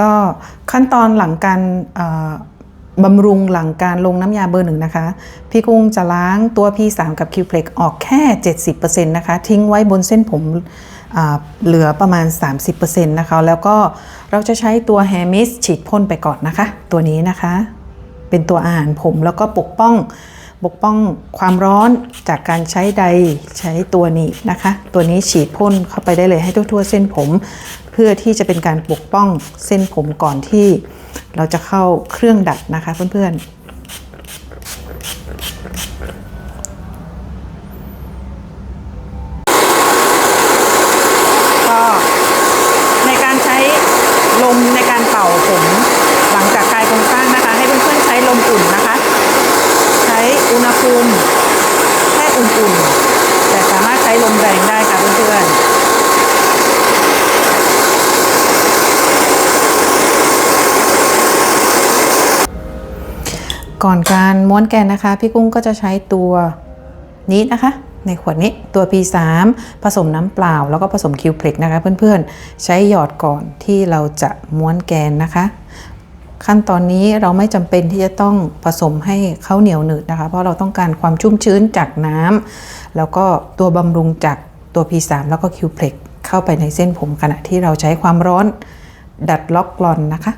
ก็ขั้นตอนหลังการบำรุงหลังการลงน้ำยาเบอร์หนึ่งนะคะ พี่กุ้งจะล้างตัว P3 กับ Q-Plex ออกแค่ 70%นะคะ ทิ้งไว้บนเส้นผมเหลือประมาณ 30%นะคะ แล้วก็เราจะใช้ตัว Hair Mist ฉีดพ่นไปก่อนนะคะ ตัวนี้นะคะ เป็นตัวอาหารผมแล้วก็ปกป้องปกป้องความร้อนจากการใช้ใดใช้ตัวนี้นะคะ ตัวนี้ฉีดพ่นเข้าไปได้เลยให้ทั่วๆเส้นผม พื่อที่จะเป็นการปกป้องเส้นผมก่อนที่เราจะเข้าเครื่องดัดนะคะเพื่อนๆก็ในการใช้ลมในการเป่าผมหลังจากคลายโครงสร้างนะคะให้เพื่อนๆใช้ลมอุ่นนะคะใช้อุณหภูมิแค่อุ่นๆแต่สามารถใช้ลมแรงได้ค่ะเพื่อนๆ ก่อนการม้วนแกนนะคะ พี่กุ้งก็จะใช้ตัวนี้นะคะ ในขวดนี้ตัว P3 ผสมน้ำเปล่า แล้วก็ผสมคิวเพล็กนะคะ เพื่อนๆ ใช้หยอดก่อนที่เราจะม้วนแกนนะคะ ขั้นตอนนี้เราไม่จำเป็นที่จะต้องผสมให้เขาเหนียวหนืดนะคะ เพราะเราต้องการความชุ่มชื้นจากน้ำแล้วก็ตัวบำรุงจากตัว P3 แล้วก็ Q-Plex เข้าไปในเส้นผมขณะที่เราใช้ความร้อนดัดล็อกกลอนนะคะ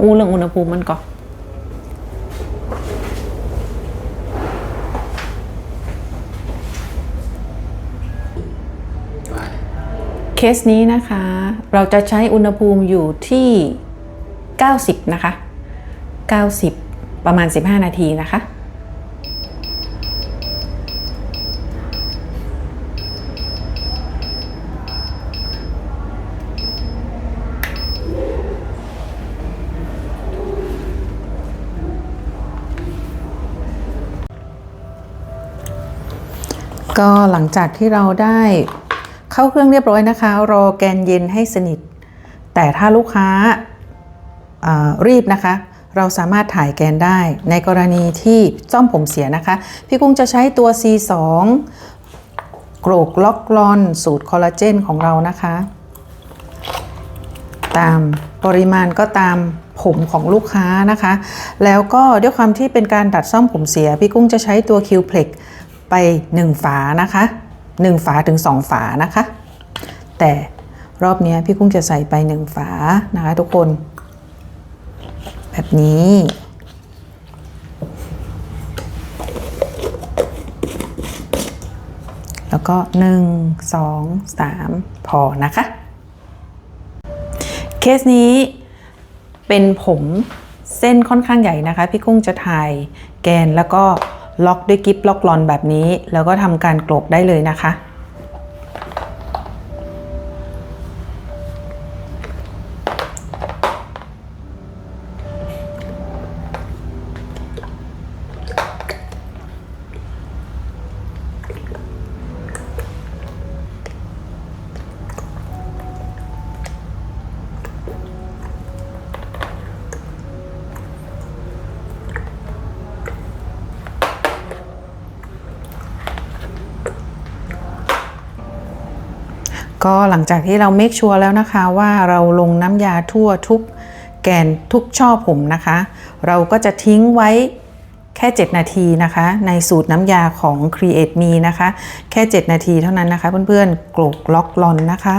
อู้เรื่องอุณหภูมิมันก่อนเคสนี้นะคะ เราจะใช้อุณหภูมิอยู่ที่ 90 นะคะ 90 ประมาณ 15 นาทีนะคะ ก็หลังจากที่เราได้เข้าเครื่องเรียบร้อยนะคะ รอแกนเย็นให้สนิท แต่ถ้าลูกค้าารีบนะคะ เราสามารถถ่ายแกนได้ ในกรณีที่ซ่อมผมเสียนะคะ พี่กุ้งจะใช้ตัว C2 โกรกล็อกลอนสูตรคอลลาเจนของเรานะคะ ตามปริมาณก็ตามผมของลูกค้านะคะ แล้วก็ด้วยความที่เป็นการดัดซ่อมผมเสีย พี่กุ้งจะใช้ตัว Q-Plex ไป 1 ฝานะคะ 1 ฝาถึง 2 ฝานะคะ แต่รอบนี้พี่กุ้งจะใส่ไป 1 ฝานะคะทุกคน แบบนี้แล้วก็ 1 2 3 พอนะคะ เคสนี้เป็นผมเส้นค่อนข้างใหญ่นะคะ พี่กุ้งจะถ่ายแกนแล้วก็ ล็อกด้วยกิฟล็อกลอนแบบนี้ แล้วก็ทำการโกรกได้เลยนะคะ ก็หลังจากที่เราเมคชัวร์แล้วนะคะว่าเราลงน้ำยาทั่วทุกแกนทุกช่อผมนะคะ เราก็จะทิ้งไว้แค่ 7 นาทีนะคะ ในสูตรน้ำยาของ Create Me นะคะ แค่ 7 นาทีเท่านั้นนะคะ เพื่อนๆกลกล็อกลอนนะคะ